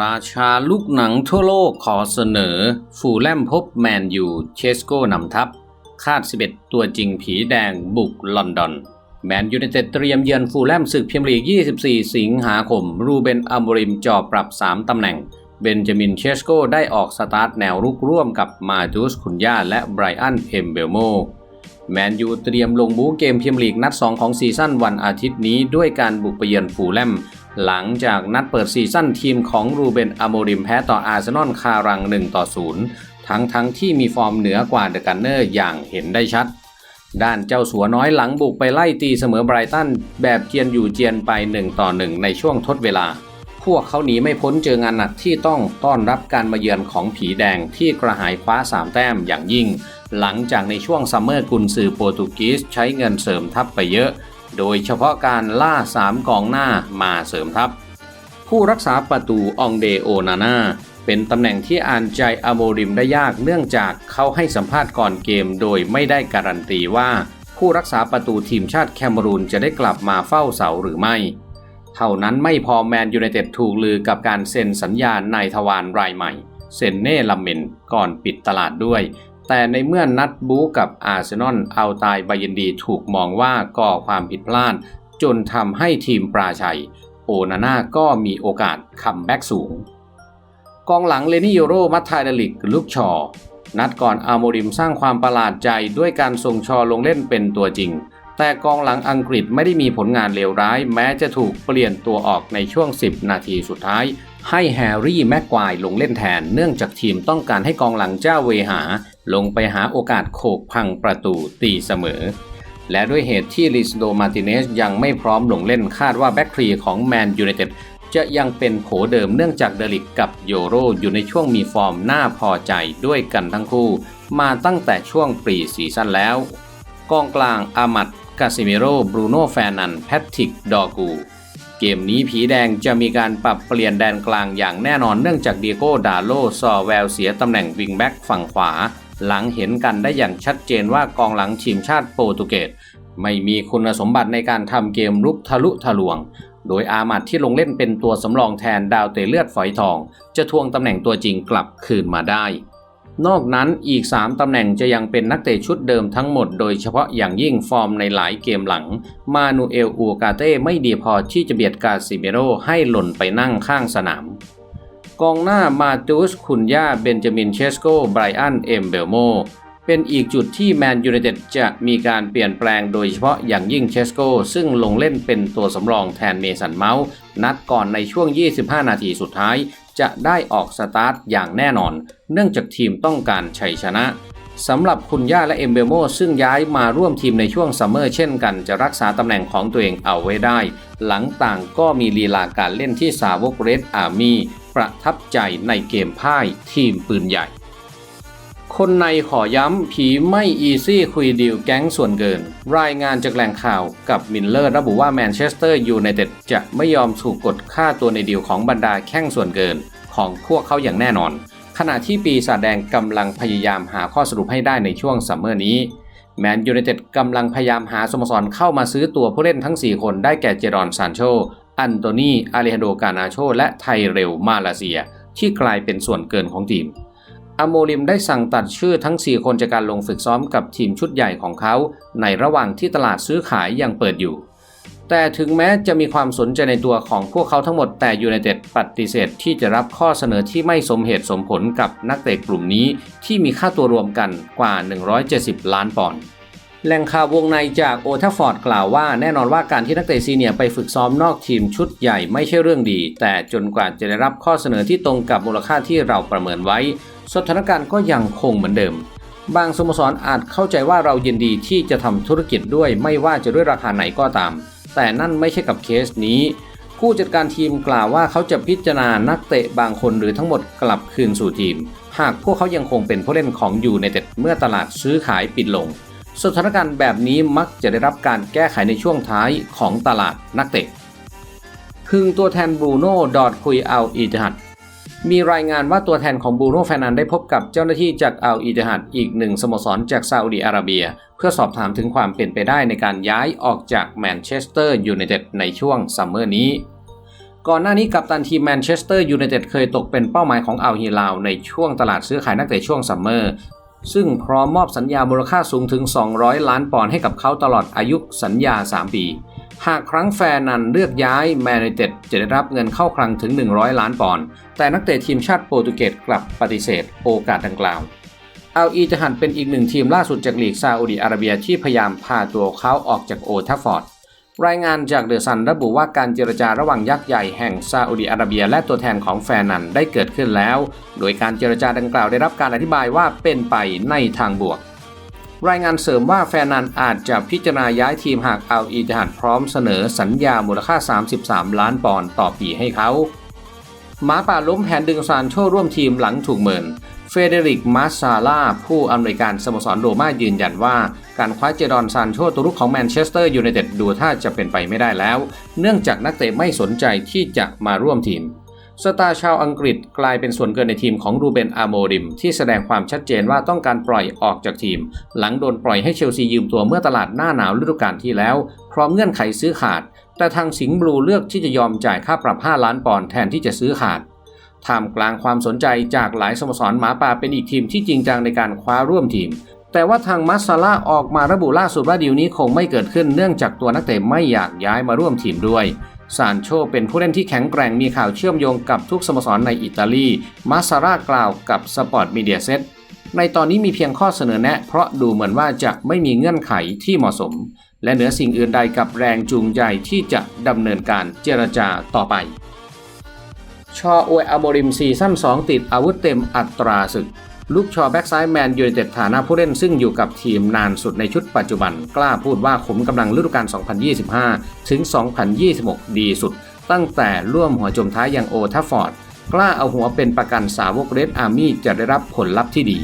ราชาลูกหนังทั่วโลกขอเสนอ ฟูลแลมพบแมนยูเชสโก้นำทัพ คาด 11 ตัวจริงผีแดงบุกลอนดอน แมนยูไนเต็ดเตรียมเยือนฟูลแลมศึกเมียร์ลีก 24 สิงหาคม รูเบนอัมบริมจอบปรับ 3 ตำแหน่ง เบนจามินเชสโก้ได้ออกสตาร์ทแนวรุกร่วมกับมาจูสคุนยาและไบรอันเอมเบลโมแมนยูเตรียมลงบูเกมเมียร์ลีกนัด 2 ของซีซั่นวันอาทิตย์นี้ด้วยการบุกไปเยือนฟูลแลม หลังจากนัดเปิดซีซั่นทีมของรูเบนอโมริมแพ้ต่ออาร์เซนอลคารัง 1 ต่อ 0 ทั้งทั้งที่มีฟอร์มเหนือกว่าเดอะกันเนอร์อย่างเห็นได้ชัด ด้านเจ้าสัวน้อยหลังบุกไปไล่ตีเสมอไบรตัน แบบเจียนอยู่เจียนไป 1 ต่อ 1 ในช่วงทดเวลา พวกเขาหนีไม่พ้นเจองานหนักที่ต้องต้อนรับการมาเยือนของผีแดงที่กระหายคว้า3แต้มอย่างยิ่ง หลังจากในช่วงซัมเมอร์กุนซือโปรตุเกสใช้เงินเสริมทัพไปเยอะ โดยเฉพาะการล่า3กองหน้ามาเสริมทัพ ผู้รักษาประตูองเดโอนาน่าเป็นตำแหน่งที่อ่านใจอโมริมได้ยากเนื่องจากเขาให้สัมภาษณ์ก่อนเกมโดยไม่ได้การันตีว่า ผู้รักษาประตูทีมชาติแคเมรูนจะได้กลับมาเฝ้าเสาหรือไม่ เท่านั้นไม่พอแมนยูไนเต็ดถูกลือกับการเซ็นสัญญาณนายทวารรายใหม่ เซนเน่ลัมเมนก่อนปิดตลาดด้วย แต่ในเมื่อนัดบู๊กับอาร์เซนอลเอาตายบายินดีถูกมองว่าก่อความผิดพลาด จนทำให้ทีมปราชัย โอนาน่าก็มีโอกาสคัมแบ็กสูง กองหลังเลนิโยโรมัตไทเดลิกลูกชอ นัดก่อนอาโมริมสร้างความประหลาดใจด้วยการส่งชอลงเล่นเป็นตัวจริง แต่กองหลังอังกฤษไม่ได้มีผลงานเลวร้าย แม้จะถูกเปลี่ยนตัวออกในช่วง 10 นาทีสุดท้าย ให้แฮร์รี่แม็กควายลงเล่นแทนเนื่องจากทีมต้องการให้กองหลังเจ้าเวหา ลงไปหาโอกาสโขกพังประตูตีเสมอ และด้วยเหตุที่ลิสโดมาติเนสยังไม่พร้อมลงเล่นคาดว่าแบ็คทรีของแมนยูไนเต็ดจะยังเป็นโผเดิมเนื่องจากเดลิกกับโยโรอยู่ในช่วงมีฟอร์มน่าพอใจด้วยกันทั้งคู่ มาตั้งแต่ช่วงปรีซีซั่นแล้ว กองกลางอามัดกาซิเมโรบรูโน่แฟนันแพทริกดอกู เกมนี้ผีแดงจะมีการปรับเปลี่ยนแดนกลางอย่างแน่นอนเนื่องจากเดียโก้ดาโลซอแววเสียตำแหน่งวิงแบ็กฝั่งขวา หลังเห็นกันได้อย่างชัดเจนว่ากองหลังทีมชาติโปรตุเกสไม่มีคุณสมบัติในการทำเกมรุกทะลุทะลวง โดยอามัดที่ลงเล่นเป็นตัวสำรองแทนดาวเตะเลือดฝอยทอง จะทวงตำแหน่งตัวจริงกลับคืนมาได้ นอกนั้นอีก 3 ตำแหน่งจะยังเป็นนักเตะชุดเดิมทั้งหมดโดยเฉพาะอย่างยิ่งฟอร์มในหลายเกมหลัง มานูเอลอูกาเต้ไม่ดีพอที่จะเบียดกาซิเมโรให้หล่นไปนั่งข้างสนาม กองหน้ามาตูสคุนยาเบนจามินเชสโกไบรอันเอมเบลโมเป็นอีกจุดที่แมนยูไนเต็ดจะมีการเปลี่ยนแปลงโดยเฉพาะอย่างยิ่งเชสโกซึ่งลงเล่นเป็นตัวสำรองแทนเมสันเมาส์นัดก่อนในช่วง 25 นาทีสุดท้าย จะได้ออกสตาร์ทอย่างแน่นอน เนื่องจากทีมต้องการชัยชนะสำหรับคุณย่าและเอมเบโมซึ่งย้ายมาร่วมทีมในช่วงซัมเมอร์เช่นกันจะรักษาตำแหน่งของตัวเองเอาไว้ได้ หลังต่างก็มีลีลาการเล่นที่สาวกเรดอาร์มีประทับใจในเกมพ่ายทีมปืนใหญ่ คนในขอย้ำ ผีไม่อีซี่คุยดีลแก๊งส่วนเกิน รายงานจากแหล่งข่าวกับมินเลอร์ระบุว่าแมนเชสเตอร์ยูไนเต็ดจะไม่ยอมถูกกดค่าตัวในดีลของบรรดาแข้งส่วนเกิน ของพวกเขาอย่างแน่นอน ขณะที่ปีศาจแดงกำลังพยายามหาข้อสรุปให้ได้ในช่วงซัมเมอร์นี้แมนยูไนเต็ดกำลังพยายามหาสโมสรเข้ามาซื้อตัวผู้เล่นทั้ง 4 คนได้แก่เจรอนซานโช อันโตนีอาเลฮันโดกานาโช และไทเรลมาลาเซีย ที่กลายเป็นส่วนเกินของทีม อโมริมได้สั่งตัดชื่อทั้ง 4 คนจากการลงฝึกซ้อมกับทีมชุดใหญ่ของเขา ในระหว่างที่ตลาดซื้อขายยังเปิดอยู่ แต่ถึงแม้จะมีความสนใจในตัวของพวกเขาทั้งหมดแต่ยูไนเต็ดปฏิเสธที่จะรับข้อเสนอที่ไม่สมเหตุสมผลกับนักเตะกลุ่มนี้ที่มีค่าตัวรวมกันกว่า 170 ล้านปอนด์ แหล่งข่าววงในจากโอทัฟฟอร์ดกล่าวว่าแน่นอนว่าการที่นักเตะซีเนียไปฝึกซ้อมนอกทีมชุดใหญ่ไม่ใช่เรื่องดี แต่จนกว่าจะได้รับข้อเสนอที่ตรงกับมูลค่าที่เราประเมินไว้ สถานการณ์ก็ยังคงเหมือนเดิม บางสโมสรอาจเข้าใจว่าเรายินดีที่จะทำธุรกิจด้วยไม่ว่าจะด้วยราคาไหนก็ตาม แต่นั่นไม่ใช่กับเคสนี้ผู้จัดการทีมกล่าวว่าเขาจะพิจารณานักเตะบางคนหรือทั้งหมดกลับคืนสู่ทีม หากพวกเขายังคงเป็นผู้เล่นของอยูไนเต็ดเมื่อตลาดซื้อขายปิดลง สถานการณ์แบบนี้มักจะได้รับการแก้ไขในช่วงท้ายของตลาดนักเตะพึงตัวแทนบรูโน่ดอดคุยเอาอีจหัดมีรายงานว่าตัวแทนของบรูโน่แฟนันได้พบกับเจ้าหน้าที่จากอัลอิจฮัดอีกหนึ่งสโมสรจากซาอุดีอาระเบีย เพื่อสอบถามถึงความเป็นไปได้ในการย้ายออกจากแมนเชสเตอร์ยูไนเต็ดในช่วงซัมเมอร์นี้ ก่อนหน้านี้กัปตันทีมแมนเชสเตอร์ยูไนเต็ดเคยตกเป็นเป้าหมายของอัลฮิลาลในช่วงตลาดซื้อขายนักเตะช่วงซัมเมอร์ ซึ่งพร้อมมอบสัญญามูลค่าสูงถึง 200 ล้านปอนด์ให้กับเขาตลอดอายุสัญญา 3 ปี หากครั้งแฟนนันเลือกย้ายแมนเต็ดจะได้รับเงินเข้าคลังถึง 100 ล้านปอนด์ แต่นักเตะทีมชาติโปรตุเกสกลับปฏิเสธโอกาสดังกล่าวอัลอีจะหันเป็นอีกหนึ่งทีมล่าสุดจากลีกซาอุดิอาระเบียที่พยายามพาตัวเขาออกจากโอทัฟฟอร์ด รายงานจากเดอะซันระบุว่าการเจรจาระหว่างยักษ์ใหญ่แห่งซาอุดิอาระเบีย และตัวแทนของแฟนนันได้เกิดขึ้นแล้ว โดยการเจรจาดังกล่าวได้รับการอธิบายว่าเป็นไปในทางบวก รายงานเสริมว่าแฟนนันอาจจะพิจารณาย้ายทีมหากเอัลอีจฮัดพร้อมเสนอสัญญามูลค่า 33 ล้านปอนด์ต่อปีให้เขาหมาป่าล้มแผนดึงซานโชร่วมทีมหลังถูกเมิน เฟเดริกมาซาลาผู้อำนวยการสโมสรโรม่ายืนยันว่า การคว้าเจดอนซานโชตัวรุกของแมนเชสเตอร์ยูไนเต็ดดูท่าจะเป็นไปไม่ได้แล้ว เนื่องจากนักเตะไม่สนใจที่จะมาร่วมทีมสตาร์ชาวอังกฤษกลายเป็นส่วนเกินในทีมของรูเบนอาโมริม ที่แสดงความชัดเจนว่าต้องการปล่อยออกจากทีม หลังโดนปล่อยให้เชลซียืมตัวเมื่อตลาดหน้าหนาวฤดูกาลที่แล้ว พร้อมเงื่อนไขซื้อขาด แต่ทางสิงห์บลูเลือกที่จะยอมจ่ายค่าปรับ 5 ล้านปอนด์แทนที่จะซื้อขาด ท่ามกลางความสนใจจากหลายสโมสรหมาป่าเป็นอีกทีมที่จริงจังในการคว้าร่วมทีม แต่ว่าทางมัสซาล่าออกมาระบุล่าสุดว่าดีลนี้คงไม่เกิดขึ้นเนื่องจากตัวนักเตะไม่อยากย้ายมาร่วมทีมด้วยซานโชเป็นผู้เล่นที่แข็งแกร่งมีข่าวเชื่อมโยงกับทุกสโมสรในอิตาลีมัสซาร่ากล่าวกับสปอร์ตมีเดียเซตในตอนนี้มีเพียงข้อเสนอแนะ เพราะดูเหมือนว่าจะไม่มีเงื่อนไขที่เหมาะสม และเหนือสิ่งอื่นใดกับแรงจูงใจที่จะดำเนินการเจรจาต่อไป ชออวยอโมริมซีซั่น2 ติดอาวุธเต็มอัตราศึก ลูกชอแบ็กซ้ายแมนยูไนเต็ดฐานะผู้เล่นซึ่งอยู่กับทีมนานสุดในชุดปัจจุบัน กล้าพูดว่าขุมกำลังฤดูกาล 2025 ถึง 2026 ดีสุด ตั้งแต่ร่วมหัวจมท้ายอย่างโอทัฟฟอร์ด กล้าเอาหัวเป็นประกันสาวกเรดอาร์มี่จะได้รับผลลัพธ์ที่ดี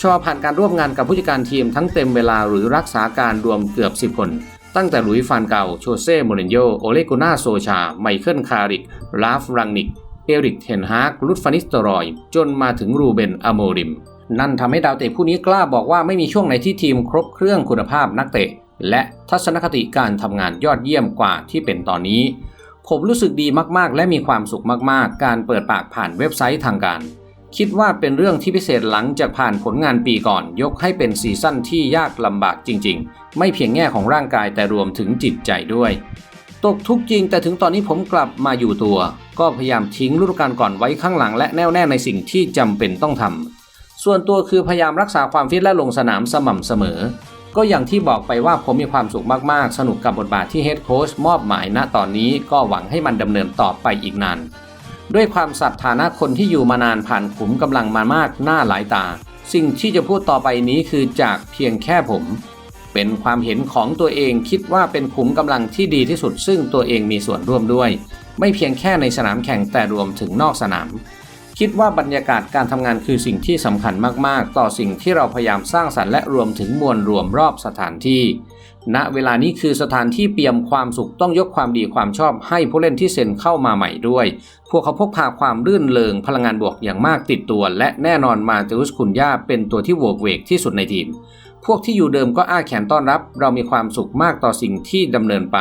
ชอผ่านการร่วมงานกับผู้จัดการทีมทั้งเต็มเวลาหรือรักษาการรวมเกือบ 10 คน ตั้งแต่หลุยฟานเกาโชเซ่โมรินโญโอเลกุน่าโซชา ไมเคิลคาริก ลาฟรังนิก เอริกเทนฮากลุดฟานิสตรอย จนมาถึงรูเบนอโมริม นั่นทำให้ดาวเตะผู้นี้กล้าบอกว่าไม่มีช่วงไหนที่ทีมครบเครื่องคุณภาพนักเตะ และทัศนคติการทำงานยอดเยี่ยมกว่าที่เป็นตอนนี้ ผมรู้สึกดีมากๆ และมีความสุขมากๆ การเปิดปากผ่านเว็บไซต์ทางการ คิดว่าเป็นเรื่องที่พิเศษหลังจากผ่านผลงานปีก่อน ยกให้เป็นซีซั่นที่ยากลำบากจริง ๆ ไม่เพียงแง่ของร่างกายแต่รวมถึงจิตใจด้วย ตกทุกจริงแต่ถึงตอนนี้ผมกลับมาอยู่ตัว ก็พยายามทิ้งฤดูกาลก่อนไว้ข้างหลังและแน่วแน่ในสิ่งที่จำเป็นต้องทำส่วนตัวคือพยายามรักษาความฟิตและลงสนามสม่ำเสมอ ก็อย่างที่บอกไปว่าผมมีความสุขมากๆ สนุกกับบทบาทที่เฮดโค้ชมอบหมายณตอนนี้ก็หวังให้มันดำเนินต่อไปอีกนาน ด้วยความศรัทธานะคนที่อยู่มานานผ่านขุมกำลังมามากหน้าหลายตา สิ่งที่จะพูดต่อไปนี้คือจากเพียงแค่ผม เป็นความเห็นของตัวเองคิดว่าเป็นขุมกำลังที่ดีที่สุด ซึ่งตัวเองมีส่วนร่วมด้วย ไม่เพียงแค่ในสนามแข่งแต่รวมถึงนอกสนาม คิดว่าบรรยากาศการทำงานคือสิ่งที่สำคัญมากๆ ต่อสิ่งที่เราพยายามสร้างสรรค์และรวมถึงมวลรวมรอบสถานที่ ณ เวลานี้คือสถานที่เปี่ยมความสุขต้องยกความดีความชอบให้ผู้เล่นที่เซ็นเข้ามาใหม่ด้วย พวกเขาพกพาความรื่นเริงพลังงานบวกอย่างมากติดตัว และแน่นอนมาเตอุสคุนย่าเป็นตัวที่โหวกเวกที่สุดในทีม พวกที่อยู่เดิมก็อ้าแขนต้อนรับ เรามีความสุขมากต่อสิ่งที่ดำเนินไป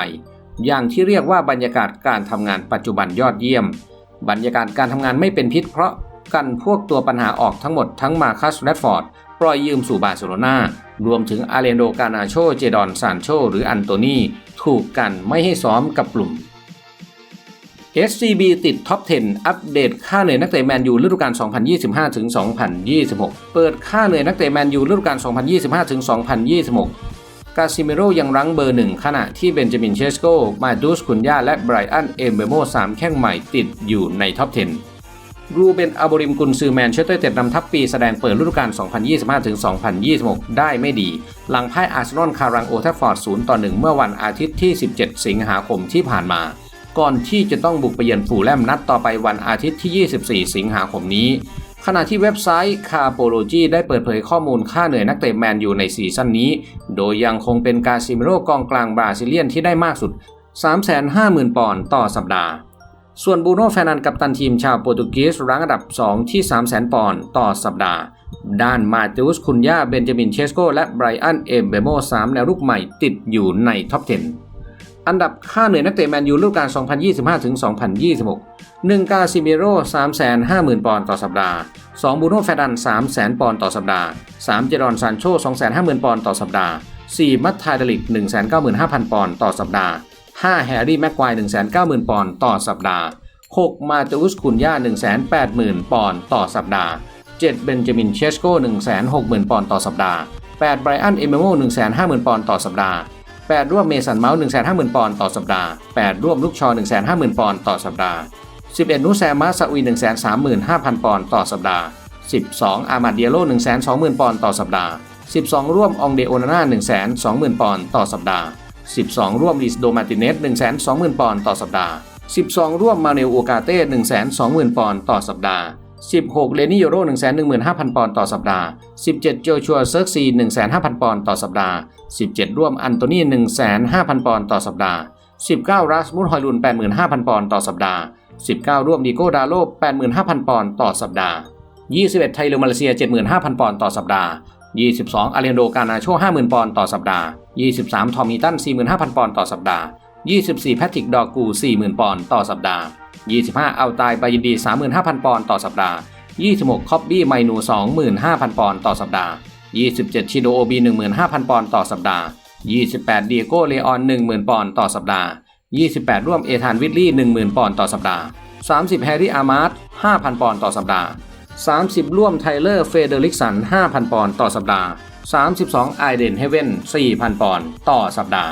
อย่างที่เรียกว่าบรรยากาศการทำงานปัจจุบันยอดเยี่ยม บรรยากาศการทำงานไม่เป็นพิษ เพราะกันพวกตัวปัญหาออกทั้งหมดทั้งมาคัสแรดฟอร์ดปล่อยยืมสู่บาร์เซโลนารวมถึงอาเลนโดกานาโช เจดอนซานโช หรืออันโตนีถูกกันไม่ให้ซ้อมกับกลุ่ม SCB ติดท็อป 10 อัปเดตค่าเหนื่อยนักเตะแมนยูฤดูกาล 2025 ถึง 2026 เปิดค่าเหนื่อยนักเตะแมนยูฤดูกาล 2025 ถึง 2026 กาซิเมโรยังรั้งเบอร์หนึ่งขณะที่เบนจามินเชสโก มาดูสคุนยาและไบรอัน เอมเบโม3แข้งใหม่ติดอยู่ในท็อป 10 รูเบนอาบริมกุนซือแมนเชสเตอร์เต็ดนำทัพปีแสดงเปิดฤดูกาล 2025ถึง2026 ได้ไม่ดี หลังพ่ายอาร์เซนอลคารังโอทัฟฟอร์ด 0-1 เมื่อวันอาทิตย์ที่ 17 สิงหาคมที่ผ่านมา ก่อนที่จะต้องบุกไปเยือนฟูลแลมนัดต่อไปวันอาทิตย์ที่ 24 สิงหาคมนี้ ขณะที่เว็บไซต์ c a r p o l o g y ได้เปิดเผยข้อมูลค่าเหนื่อยนักเตะแมนยูในซีซั่นนี้ โดยยังคงเป็นกาซิเมโรกองกลางบราซิเลียนที่ได้มากสุด 350,000 ปอนด์ต่อสัปดาห์ ส่วนบูโน่แฟนันกับตันทีมชาวโปรตุเกสรั้งอันดับ 2 ที่ 300,000 ปอนด์ต่อสัปดาห์ ด้านมาติอุสคุนยาเบนจามินเชสโกและไบรอันเอมเบโม3แนวรุกใหม่ติดอยู่ในท็อป 10 อันดับค่าเหนื่อยนักเตะแมนยูฤดูกาล 2025 ถึง 2026 1 กาซิเมโร่350,000 ปอนด์ต่อสัปดาห์ 2 บูโน่แฟดัน 300,000 ปอนด์ต่อสัปดาห์ 3 เจรอนซานโช 250,000 ปอนด์ต่อสัปดาห์ 4 มัตไทเดลิก 195,000 ปอนด์ต่อสัปดาห์ 5 แฮร์รี่แม็กควาย 190,000 ปอนด์ต่อสัปดาห์ 6 มาเตอุสคุนย่า 180,000 ปอนด์ต่อสัปดาห์ 7 เบนจามินเชสโก160,000 ปอนด์ต่อสัปดาห์ 8 ไบรอัน เอเมโม150,000 ปอนด์ต่อสัปดาห์ 8 ร่วมเมสันเมาส์ 150,000 ปอนด์ต่อสัปดาห์ 8 ร่วมลูกชอ 150,000 ปอนด์ต่อสัปดาห์ 11นุแซมาซาอุย135,000 ปอนด์ต่อสัปดาห์ 12 อามาดเดียโล120,000 ปอนด์ต่อสัปดาห์ 12 ร่วมองเดโอนาน่า120,000 ปอนด์ต่อสัปดาห์ 12 ร่วมลิสโดมาติเนส120,000 ปอนด์ต่อสัปดาห์ 12 ร่วมมาเนลโอกาเต้120,000 ปอนด์ต่อสัปดาห์ 16 เลนิโยโร115,000 ปอนด์ต่อสัปดาห์ 17 โจชัวเซิร์กซี15,000 ปอนด์ต่อสัปดาห์ 17 ร่วมอันโตนี15,000 ปอนด์ต่อสัปดาห์ 19 รัสมุสฮอยลุน 85,000 ปอนด์ต่อสัปดาห์ 19 ร่วมดิโก้ดาโล85,000 ปอนด์ต่อสัปดาห์ 21 ไทยเลมาเลเซีย 75,000 ปอนด์ต่อสัปดาห์ 22อาเรนโดกานาโช 50,000 ปอนด์ต่อสัปดาห์ 23 ทอมมีตัน 45,000 ปอนด์ต่อสัปดาห์ 24 แพทริก ดอกู 40,000 ปอนด์ต่อสัปดาห์ 25 เอาตายบายินดี 35,000 ปอนด์ต่อสัปดาห์ 26 คอบบี้ไมนู 25,000 ปอนด์ต่อสัปดาห์ 27 ชิโดโอบี 15,000 ปอนด์ต่อสัปดาห์ 28 เดียโกเลออน 10,000 ปอนด์ต่อสัปดาห์ 28 ร่วมเอธานวิลลี่ 10,000 ปอนด์ต่อสัปดาห์ 30 แฮร์รี่อามาร์ต5,000 ปอนด์ต่อสัปดาห์ 30 ร่วมไทเลอร์ เฟเดริกสัน 5,000 ปอนด์ต่อสัปดาห์ 32 ไอเดนเฮเว่น 4,000 ปอนด์ต่อสัปดาห์